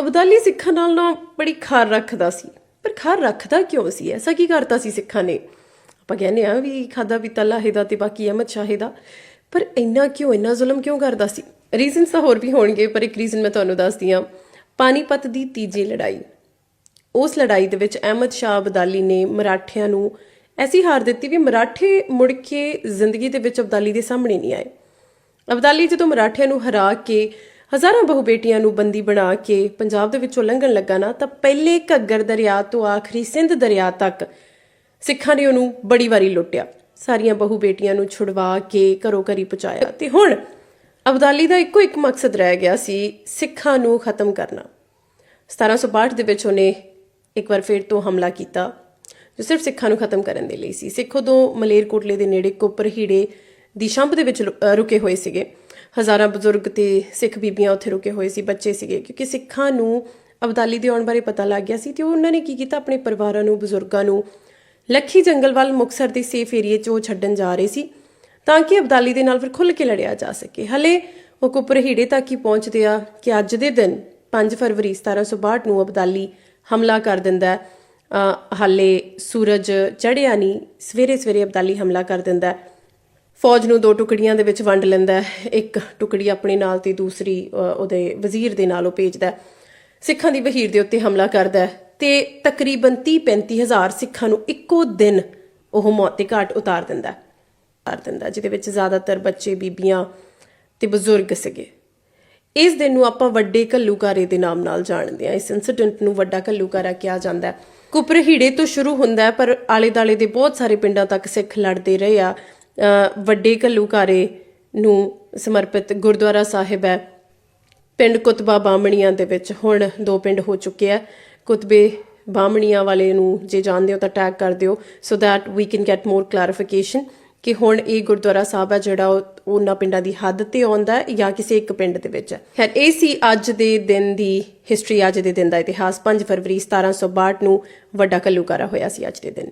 ਅਬਦਾਲੀ ਸਿੱਖਾਂ ਨਾਲ ਨਾ ਬੜੀ ਖਾਰ ਰੱਖਦਾ ਸੀ। ਪਰ ਖਾਰ ਰੱਖਦਾ ਕਿਉਂ ਸੀ? ਐਸਾ ਕੀ ਕਰਤਾ ਸੀ ਸਿੱਖਾਂ ਨੇ? ਆਪਾਂ ਕਹਿੰਦੇ ਆ ਵੀ ਖਾਦਾ ਪੀਤਾ ਲਾਹੇ ਦਾ ਤੇ ਬਾਕੀ ਅਹਿਮਦ ਸ਼ਾਹੇ ਦਾ। ਪਰ ਇੰਨਾ ਕਿਉਂ, ਇੰਨਾ ਜ਼ੁਲਮ ਕਿਉਂ ਕਰਦਾ ਸੀ? ਰੀਜ਼ਨਸ ਤਾਂ ਹੋਰ ਵੀ ਹੋਣਗੇ, ਪਰ ਇੱਕ ਰੀਜ਼ਨ ਮੈਂ ਤੁਹਾਨੂੰ ਦੱਸਦੀ ਆ ਪਾਣੀਪਤ ਦੀ ਤੀਜੀ ਲੜਾਈ। ਉਸ ਲੜਾਈ ਦੇ ਵਿੱਚ ਅਹਿਮਦ ਸ਼ਾਹ ਅਬਦਾਲੀ ਨੇ ਮਰਾਠਿਆਂ ਨੂੰ ਐਸੀ ਹਾਰ ਦਿੱਤੀ ਵੀ ਮਰਾਠੇ ਮੁੜ ਕੇ ਜ਼ਿੰਦਗੀ ਦੇ ਵਿੱਚ ਅਬਦਾਲੀ ਦੇ ਸਾਹਮਣੇ ਨਹੀਂ ਆਏ। ਅਬਦਾਲੀ ਜਦੋਂ ਮਰਾਠਿਆਂ ਨੂੰ ਹਰਾ ਕੇ ਹਜ਼ਾਰਾਂ ਬਹੁ ਬੇਟੀਆਂ ਨੂੰ ਬੰਦੀ ਬਣਾ ਕੇ ਪੰਜਾਬ ਦੇ ਵਿੱਚੋਂ ਲੰਘਣ ਲੱਗਾ ਨਾ, ਤਾਂ ਪਹਿਲੇ ਘੱਗਰ ਦਰਿਆ ਤੋਂ ਆਖਰੀ ਸਿੰਧ ਦਰਿਆ ਤੱਕ ਸਿੱਖਾਂ ਨੇ ਉਹਨੂੰ ਬੜੀ ਵਾਰੀ ਲੁੱਟਿਆ। ਸਾਰੀਆਂ ਬਹੁ ਬੇਟੀਆਂ ਨੂੰ ਛੁਡਵਾ ਕੇ ਘਰੋਂ ਘਰੀ ਪਹੁੰਚਾਇਆ ਤੇ ਹੁਣ ਅਬਦਾਲੀ ਦਾ ਇੱਕੋ ਇੱਕ ਮਕਸਦ ਰਹਿ ਗਿਆ ਸੀ ਸਿੱਖਾਂ ਨੂੰ ਖਤਮ ਕਰਨਾ। 1762 ਦੇ ਵਿੱਚ ਉਹਨੇ ਇੱਕ ਵਾਰ ਫਿਰ ਤੋਂ ਹਮਲਾ ਕੀਤਾ, ਜੋ ਸਿਰਫ ਸਿੱਖਾਂ ਨੂੰ ਖਤਮ ਕਰਨ ਦੇ ਲਈ ਸੀ। ਸਿੱਖ ਉਦੋਂ ਮਲੇਰਕੋਟਲੇ ਦੇ ਨੇੜੇ ਕੋਪਰ ਹੀੜੇ ਦੀ ਸ਼ੰਭ ਦੇ ਵਿੱਚ ਲੁ- ਰੁਕੇ ਹੋਏ ਸੀਗੇ। ਹਜ਼ਾਰਾਂ ਬਜ਼ੁਰਗ ਤੇ ਸਿੱਖ ਬੀਬੀਆਂ ਉੱਥੇ ਰੁਕੇ ਹੋਏ ਸੀ, ਬੱਚੇ ਸੀਗੇ, ਕਿਉਂਕਿ ਸਿੱਖਾਂ ਨੂੰ ਅਬਦਾਲੀ ਦੇ ਆਉਣ ਬਾਰੇ ਪਤਾ ਲੱਗ ਗਿਆ ਸੀ ਤੇ ਉਹਨਾਂ ਨੇ ਕੀ ਕੀਤਾ, ਆਪਣੇ ਪਰਿਵਾਰਾਂ ਨੂੰ, ਬਜ਼ੁਰਗਾਂ ਨੂੰ ਲੱਖੀ ਜੰਗਲ ਵੱਲ ਮੁਕਸਰ ਦੇ ਸੇਫ ਏਰੀਏ 'ਚ ਉਹ ਛੱਡਣ ਜਾ ਰਹੇ ਸੀ ਤਾਂ ਕਿ ਅਬਦਾਲੀ ਦੇ ਨਾਲ ਫਿਰ ਖੁੱਲ੍ਹ ਕੇ ਲੜਿਆ ਜਾ ਸਕੇ। ਹਲੇ ਉਹ ਕੁਪਰ ਹੀੜੇ ਤੱਕ ਹੀ ਪਹੁੰਚਦੇ ਆ ਕਿ ਅੱਜ ਦੇ ਦਿਨ 5 ਫਰਵਰੀ 1762 ਨੂੰ ਅਬਦਾਲੀ ਹਮਲਾ ਕਰ ਦਿੰਦਾ ਹਾਲੇ ਸੂਰਜ ਚੜ੍ਹਿਆ ਨਹੀਂ ਸਵੇਰੇ ਸਵੇਰੇ ਅਬਦਾਲੀ ਹਮਲਾ ਕਰ ਦਿੰਦਾ ਹੈ। ਫੌਜ ਨੂੰ ਦੋ ਟੁਕੜੀਆਂ ਦੇ ਵਿੱਚ ਵੰਡ ਲੈਂਦਾ ਹੈ। ਇੱਕ ਟੁਕੜੀ ਆਪਣੇ ਨਾਲ ਤੇ ਦੂਸਰੀ ਉਹਦੇ ਵਜ਼ੀਰ ਦੇ ਨਾਲ ਉਹ ਭੇਜਦਾ ਹੈ। ਸਿੱਖਾਂ ਦੀ ਵਹੀਰ ਦੇ ਉੱਤੇ ਹਮਲਾ ਕਰਦਾ ਹੈ ਤੇ ਤਕਰੀਬਨ 30-35 ਹਜ਼ਾਰ ਸਿੱਖਾਂ ਨੂੰ ਇੱਕੋ ਦਿਨ ਉਹ ਮੌਤ ਦੇ ਘਾਟ ਉਤਾਰ ਦਿੰਦਾ ਹੈ। ਉਤਾਰ ਦਿੰਦਾ ਜਿਹਦੇ ਵਿੱਚ ਜ਼ਿਆਦਾਤਰ ਬੱਚੇ, ਬੀਬੀਆਂ ਤੇ ਬਜ਼ੁਰਗ ਸੀਗੇ। ਇਸ ਦਿਨ ਨੂੰ ਆਪਾਂ ਵੱਡੇ ਘੱਲੂਕਾਰੇ ਦੇ ਨਾਮ ਨਾਲ ਜਾਣਦੇ ਹਾਂ। ਇਸ ਇਨਸੀਡੈਂਟ ਨੂੰ ਵੱਡਾ ਘੱਲੂਕਾਰਾ ਕਿਹਾ ਜਾਂਦਾ ਹੈ। ਕੁਪਰਹੀੜੇ ਤੋਂ ਸ਼ੁਰੂ ਹੁੰਦਾ ਪਰ ਆਲੇ-ਦਾਲੇ ਦੇ ਬਹੁਤ ਸਾਰੇ ਪਿੰਡਾਂ ਤੱਕ ਸਿੱਖ ਲੜਦੇ ਰਹੇ ਆ। ਵੱਡੇ ਘੱਲੂਕਾਰੇ ਨੂੰ ਸਮਰਪਿਤ ਗੁਰਦੁਆਰਾ ਸਾਹਿਬ ਹੈ। ਪਿੰਡ ਕੁਤਬਾ ਬਾਮਣੀਆਂ ਦੇ ਵਿੱਚ ਹੁਣ ਦੋ ਪਿੰਡ ਹੋ ਚੁੱਕੇ ਆ ਕੁਤਬੇ ਬਾਮਣੀਆਂ ਵਾਲੇ ਨੂੰ ਜੇ ਜਾਣਦੇ ਹੋ ਤਾਂ ਟੈਗ ਕਰ ਦਿਓ। So that we can get more clarification ਕਿ ਹੁਣ ਇਹ ਗੁਰਦੁਆਰਾ ਸਾਹਿਬ ਹੈ ਜਿਹੜਾ ਉਹ ਉਹਨਾਂ ਪਿੰਡਾਂ ਦੀ ਹੱਦ ਤੇ ਆਉਂਦਾ ਹੈ ਜਾਂ ਕਿਸੇ ਇੱਕ ਪਿੰਡ ਦੇ ਵਿੱਚ ਹੈ। ਖੈਰ, ਇਹ ਸੀ ਅੱਜ ਦੇ ਦਿਨ ਦੀ ਹਿਸਟਰੀ ਅੱਜ ਦੇ ਦਿਨ ਦਾ ਇਤਿਹਾਸ। 5 ਫਰਵਰੀ 1762 ਨੂੰ ਵੱਡਾ ਘੱਲੂਕਾਰਾ ਹੋਇਆ ਸੀ ਅੱਜ ਦੇ ਦਿਨ।